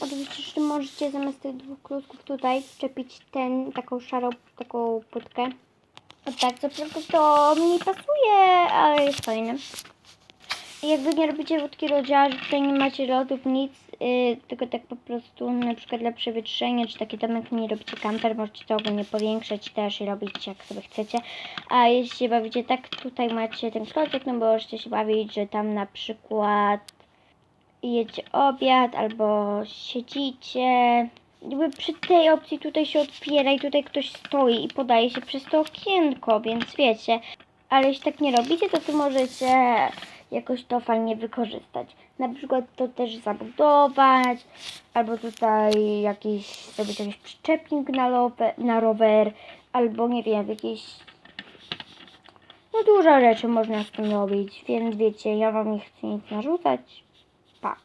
oczywiście jeszcze możecie zamiast tych dwóch klocków tutaj wczepić ten, taką szarą, taką płytkę. O tak, co prawda to mi pasuje, ale jest fajne. Jak wy nie robicie wódki lodziarz, tutaj nie macie lodów, nic, yy, tylko tak po prostu na przykład dla przewietrzenia, czy taki domek nie robicie kamper, możecie to ogólnie powiększać też i robić jak sobie chcecie. A jeśli się bawicie tak, tutaj macie ten klocek, no bo możecie się bawić, że tam na przykład jecie obiad albo siedzicie. Jakby przy tej opcji tutaj się otwiera i tutaj ktoś stoi i podaje się przez to okienko, więc wiecie. Ale jeśli tak nie robicie, to tu możecie jakoś to fajnie wykorzystać. Na przykład to też zabudować, albo tutaj jakiś zrobić jakiś przyczepnik na, rower, na rower, albo nie wiem, jakieś no dużo rzeczy można z tym robić, więc wiecie, ja wam nie chcę nic narzucać. ปาก